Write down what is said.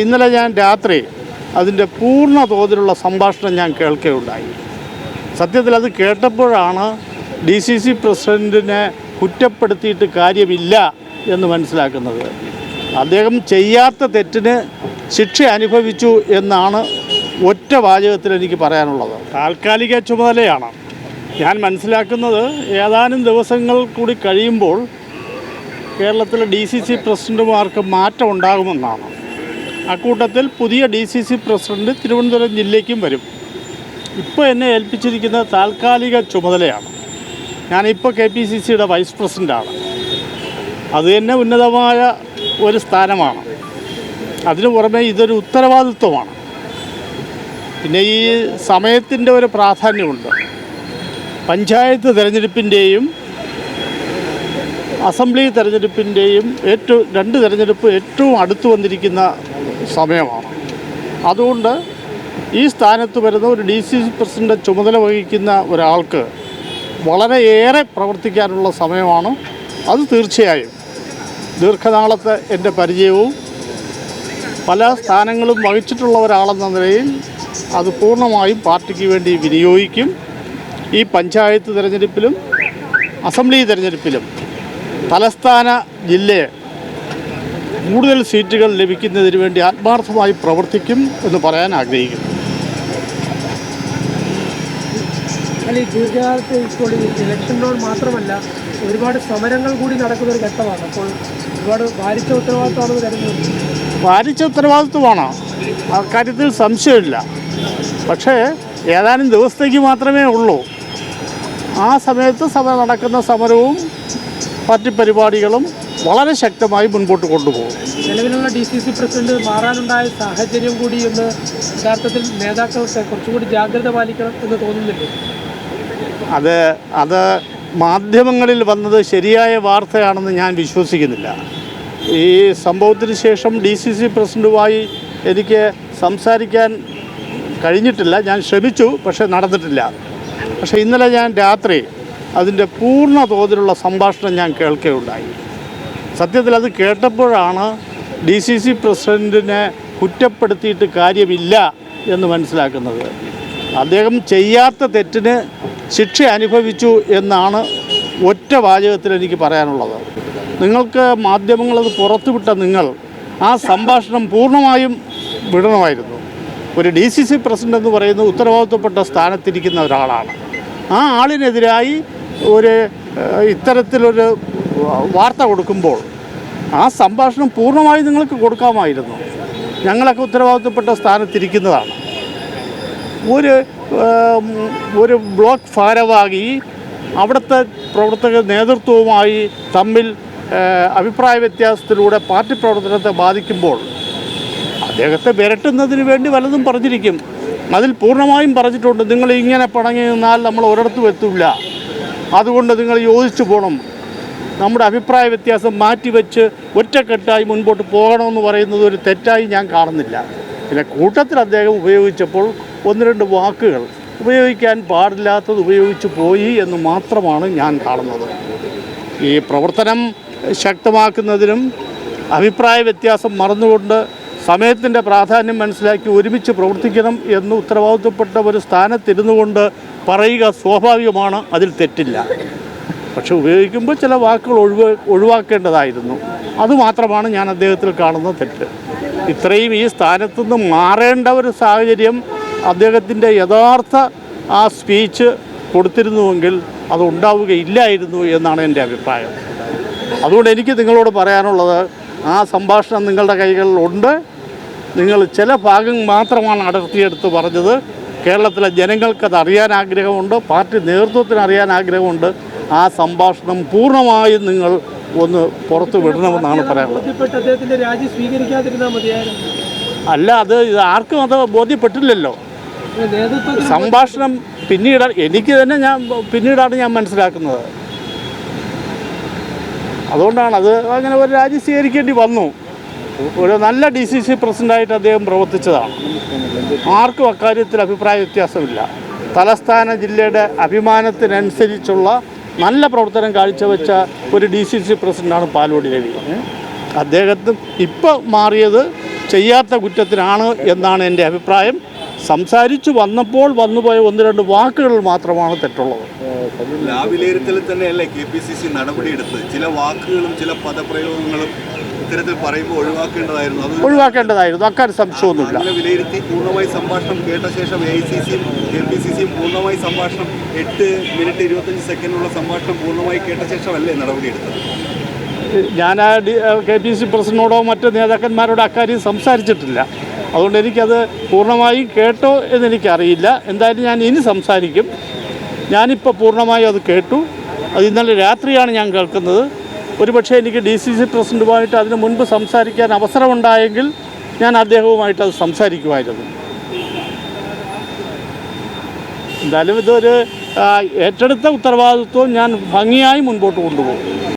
ഇന്നലെ ഞാൻ രാത്രി അതിന്റെ പൂർണ തോതിലുള്ള സംഭാഷണം ഞാൻ കേൾക്കുകയുണ്ടായി. സത്യത്തിൽ അത് കേട്ടപ്പോഴാണ് ഡി സി സി പ്രസിഡന്റിനെ കുറ്റപ്പെടുത്തിയിട്ട് കാര്യമില്ല എന്ന് മനസ്സിലാക്കുന്നത്. അദ്ദേഹം ചെയ്യാത്ത തെറ്റിന് ശിക്ഷ അനുഭവിച്ചു എന്നാണ് ഒറ്റ വാചകത്തിൽ എനിക്ക് പറയാനുള്ളത്. താൽക്കാലിക ചുമതലയാണ്. ഞാൻ മനസ്സിലാക്കുന്നത് ഏതാനും ദിവസങ്ങൾ കൂടി കഴിയുമ്പോൾ കേരളത്തിലെ ഡി സി സി പ്രസിഡന്റുമാർക്ക് മാറ്റം ഉണ്ടാകുമെന്നാണ്. അക്കൂട്ടത്തിൽ പുതിയ D C C president Thiruvananthapuram ജില്ലയ്ക്കും വരും. ഇപ്പോൾ എന്നെ ഏൽപ്പിച്ചിരിക്കുന്ന താൽക്കാലിക ചുമതലയാണ്. ഞാനിപ്പോൾ കെ പി സി സിയുടെ വൈസ് പ്രസിഡന്റാണ് അത് തന്നെ ഉന്നതമായ ഒരു സ്ഥാനമാണ്. അതിനു പുറമെ ഇതൊരു ഉത്തരവാദിത്വമാണ്. പിന്നെ ഈ സമയത്തിന്റെ ഒരു പ്രാധാന്യമുണ്ട്. പഞ്ചായത്ത് തിരഞ്ഞെടുപ്പിന്റെയും അസംബ്ലി തെരഞ്ഞെടുപ്പിന്റെയും ഏറ്റവും രണ്ട് തെരഞ്ഞെടുപ്പ് ഏറ്റവും അടുത്തു വന്നിരിക്കുന്ന സമയമാണ്. അതുകൊണ്ട് ഈ സ്ഥാനത്ത് വരുന്ന ഒരു ഡി സി പ്രസിഡന്റ് ചുമതല വഹിക്കുന്ന ഒരാൾക്ക് വളരെയേറെ പ്രവർത്തിക്കാനുള്ള സമയമാണ്. അത് തീർച്ചയായും. ദീർഘനാളത്തെ എന്റെ പരിചയവും പല സ്ഥാനങ്ങളും വഹിച്ചിട്ടുള്ള ഒരാളെന്ന നിലയിൽ അത് പൂർണമായും പാർട്ടിക്ക് വേണ്ടി വിനിയോഗിക്കും. ഈ പഞ്ചായത്ത് തിരഞ്ഞെടുപ്പിലും അസംബ്ലി തിരഞ്ഞെടുപ്പിലും തലസ്ഥാന ജില്ലയെ കൂടുതൽ സീറ്റുകൾ ലഭിക്കുന്നതിന് വേണ്ടി ആത്മാർത്ഥമായി പ്രവർത്തിക്കും എന്ന് പറയാൻ ആഗ്രഹിക്കുന്നു. ഈ ഇപ്പോൾ ഈ മാത്രമല്ല ഒരുപാട് സമരങ്ങൾ കൂടി നടക്കുന്ന ഒരു ഘട്ടമാണ്. അപ്പോൾ ഒരുപാട് ഭാരിച്ച ഉത്തരവാദിത്തമാണെന്ന് കരുതുന്നു. ഭാരിച്ച ഉത്തരവാദിത്വമാണ്. അക്കാര്യത്തിൽ സംശയമില്ല. പക്ഷേ ഏതാനും ദിവസത്തേക്ക് മാത്രമേ ഉള്ളൂ. ആ സമയത്ത് സമരം നടക്കുന്ന സമരവും പാർട്ടി പരിപാടികളും വളരെ ശക്തമായി മുൻപോട്ട് കൊണ്ടുപോകും. നിലവിലുള്ള ഡി സി സി പ്രസിഡന്റ് മാറാനുണ്ടായ സാഹചര്യം കൂടി ഒന്ന് യഥാർത്ഥത്തിൽ നേതാക്കൾക്ക് കുറച്ചുകൂടി ജാഗ്രത പാലിക്കണം എന്ന് തോന്നുന്നില്ലേ? അത് അത് മാധ്യമങ്ങളിൽ വന്നത് ശരിയായ വാർത്തയാണെന്ന് ഞാൻ വിശ്വസിക്കുന്നില്ല. ഈ സംഭവത്തിന് ശേഷം ഡി സി സി പ്രസിഡന്റുമായി എനിക്ക് സംസാരിക്കാൻ കഴിഞ്ഞിട്ടില്ല. ഞാൻ ശ്രമിച്ചു പക്ഷേ നടന്നിട്ടില്ല. പക്ഷേ ഇന്നലെ ഞാൻ രാത്രി അതിന്റെ പൂർണ തോതിലുള്ള സംഭാഷണം ഞാൻ കേൾക്കുകയുണ്ടായി. സത്യത്തിൽ അത് കേട്ടപ്പോഴാണ് ഡി സി സി പ്രസിഡന്റിനെ കുറ്റപ്പെടുത്തിയിട്ട് കാര്യമില്ല എന്ന് മനസ്സിലാക്കുന്നത്. അദ്ദേഹം ചെയ്യാത്ത തെറ്റിന് ശിക്ഷ അനുഭവിച്ചു എന്നാണ് ഒറ്റ വാചകത്തിൽ എനിക്ക് പറയാനുള്ളത്. നിങ്ങൾക്ക് മാധ്യമങ്ങളത് പുറത്തുവിട്ട നിങ്ങൾ ആ സംഭാഷണം പൂർണമായും വിടണമായിരുന്നു. ഒരു ഡി സി സി പ്രസിഡന്റ് എന്ന് പറയുന്ന ഉത്തരവാദിത്വപ്പെട്ട സ്ഥാനത്തിരിക്കുന്ന ഒരാളാണ്. ആ ആളിനെതിരായി ഒരു ഇത്തരത്തിലൊരു വാർത്ത കൊടുക്കുമ്പോൾ ആ സംഭാഷണം പൂർണമായി നിങ്ങൾക്ക് കൊടുക്കാമായിരുന്നു. ഞങ്ങളൊക്കെ ഉത്തരവാദിത്തപ്പെട്ട സ്ഥാനത്തിരിക്കുന്നതാണ്. ഒരു ഒരു ബ്ലോക്ക് ഭാരവാഹി അവിടുത്തെ പ്രവർത്തക നേതൃത്വവുമായി തമ്മിൽ അഭിപ്രായ വ്യത്യാസത്തിലൂടെ പാർട്ടി പ്രവർത്തനത്തെ ബാധിക്കുമ്പോൾ അദ്ദേഹത്തെ വിരട്ടുന്നതിന് വേണ്ടി വല്ലതും പറഞ്ഞിരിക്കും. അതിൽ പൂർണമായും പറഞ്ഞിട്ടുണ്ട് നിങ്ങൾ ഇങ്ങനെ പണങ്ങി നിന്നാൽ നമ്മൾ ഒരിടത്തും എത്തില്ല അതുകൊണ്ട് നിങ്ങൾ യോജിച്ചു പോകണം നമ്മുടെ അഭിപ്രായ വ്യത്യാസം മാറ്റിവെച്ച് ഒറ്റക്കെട്ടായി മുൻപോട്ട് പോകണമെന്ന് പറയുന്നത് ഒരു തെറ്റായി ഞാൻ കാണുന്നില്ല. പിന്നെ കൂട്ടത്തിൽ അദ്ദേഹം ഉപയോഗിച്ചപ്പോൾ ഒന്ന് രണ്ട് വാക്കുകൾ ഉപയോഗിക്കാൻ പാടില്ലാത്തത് ഉപയോഗിച്ച് പോയി എന്ന് മാത്രമാണ് ഞാൻ കാണുന്നത്. ഈ പ്രവർത്തനം ശക്തമാക്കുന്നതിനും അഭിപ്രായ വ്യത്യാസം മറന്നുകൊണ്ട് സമയത്തിന്റെ പ്രാധാന്യം മനസ്സിലാക്കി ഒരുമിച്ച് പ്രവർത്തിക്കണം എന്ന് ഉത്തരവാദിത്വപ്പെട്ട ഒരു സ്ഥാനത്തിരുന്നു കൊണ്ട് പറയുക സ്വാഭാവികമാണ് അതിൽ തെറ്റില്ല. പക്ഷെ ഉപയോഗിക്കുമ്പോൾ ചില വാക്കുകൾ ഒഴിവ് ഒഴിവാക്കേണ്ടതായിരുന്നു. അതുമാത്രമാണ് ഞാൻ അദ്ദേഹത്തിൽ കാണുന്ന തെറ്റ്. ഇത്രയും ഈ സ്ഥാനത്തു നിന്ന് മാറേണ്ട ഒരു സാഹചര്യം അദ്ദേഹത്തിന്റെ യഥാർത്ഥ ആ സ്പീച്ച് കൊടുത്തിരുന്നുവെങ്കിൽ അത് ഉണ്ടാവുകയില്ലായിരുന്നു എന്നാണ് എന്റെ അഭിപ്രായം. അതുകൊണ്ട് എനിക്ക് നിങ്ങളോട് പറയാനുള്ളത് ആ സംഭാഷണം നിങ്ങളുടെ കൈകളിലുണ്ട്. നിങ്ങൾ ചില ഭാഗം മാത്രമാണ് അടർത്തിയെടുത്ത് പറഞ്ഞത്. കേരളത്തിലെ ജനങ്ങൾക്കത് അറിയാൻ ആഗ്രഹമുണ്ട് പാർട്ടി നേതൃത്വത്തിന് അറിയാൻ ആഗ്രഹമുണ്ട്. ആ സംഭാഷണം പൂർണമായും നിങ്ങൾ ഒന്ന് പുറത്തു വിടണമെന്നാണ് പറയാനുള്ളത്. അല്ല അത് ആർക്കും അത് ബോധ്യപ്പെട്ടില്ലല്ലോ. സംഭാഷണം പിന്നീട് എനിക്ക് തന്നെ ഞാൻ പിന്നീടാണ് ഞാൻ മനസ്സിലാക്കുന്നത്. അതുകൊണ്ടാണ് അത് അങ്ങനെ ഒരു രാജി സ്വീകരിക്കേണ്ടി വന്നു. ഒരു നല്ല ഡി സി സി പ്രസിഡന്റായിട്ട് അദ്ദേഹം പ്രവർത്തിച്ചതാണ്. ആർക്കും അക്കാര്യത്തിൽ അഭിപ്രായ വ്യത്യാസമില്ല. തലസ്ഥാന ജില്ലയുടെ അഭിമാനത്തിനനുസരിച്ചുള്ള നല്ല പ്രവർത്തനം കാഴ്ചവെച്ച ഒരു ഡി സി സി പ്രസിഡന്റാണ് പാലോടി രവി. അദ്ദേഹത്തിന് ഇപ്പോൾ മാറിയത് ചെയ്യാത്ത കുറ്റത്തിനാണ് എന്നാണ് എന്റെ അഭിപ്രായം. സംസാരിച്ചു വന്നപ്പോൾ വന്നുപോയ ഒന്ന് രണ്ട് വാക്കുകൾ മാത്രമാണ് തെറ്റുള്ളത്. ആ വിലയിരുത്തലിൽ തന്നെയല്ലേ കെ പി സി സി നടപടിയെടുത്തത്? ചില വാക്കുകളും ചില പദപ്രയോഗങ്ങളും ഇത്തരത്തിൽ പറയുമ്പോൾ ഒഴിവാക്കേണ്ടതായിരുന്നു. അക്കാര്യം സംശയമൊന്നുമില്ല. അങ്ങനെ വിലയിരുത്തി പൂർണമായി സംഭാഷണം കേട്ട ശേഷം എ സി സിയും കെ പി സി സിയും പൂർണമായി സംഭാഷണം എട്ട് മിനിറ്റ് ഇരുപത്തഞ്ച് സെക്കൻഡുള്ള സംഭാഷണം പൂർണമായി കേട്ട ശേഷമല്ലേ നടപടിയെടുത്തത്? ഞാൻ ആ കെ പി സി പ്രസിഡന്റിനോടോ മറ്റ് നേതാക്കന്മാരോടോ അക്കാര്യം സംസാരിച്ചിട്ടില്ല. അതുകൊണ്ട് എനിക്കത് പൂർണമായും കേട്ടോ എന്നെനിക്കറിയില്ല എന്തായാലും ഞാൻ ഇനി സംസാരിക്കും. ഞാനിപ്പോൾ പൂർണമായും അത് കേട്ടു. അത് ഇന്നലെ രാത്രിയാണ് ഞാൻ കേൾക്കുന്നത്. ഒരുപക്ഷെ എനിക്ക് ഡി സി സി പ്രസിഡന്റുമായിട്ട് അതിന് മുൻപ് സംസാരിക്കാൻ അവസരമുണ്ടായെങ്കിൽ ഞാൻ അദ്ദേഹവുമായിട്ട് അത് സംസാരിക്കുമായിരുന്നു. എന്തായാലും ഇതൊരു ഏറ്റെടുത്ത ഉത്തരവാദിത്വം ഞാൻ ഭംഗിയായി മുൻപോട്ട് കൊണ്ടുപോകും.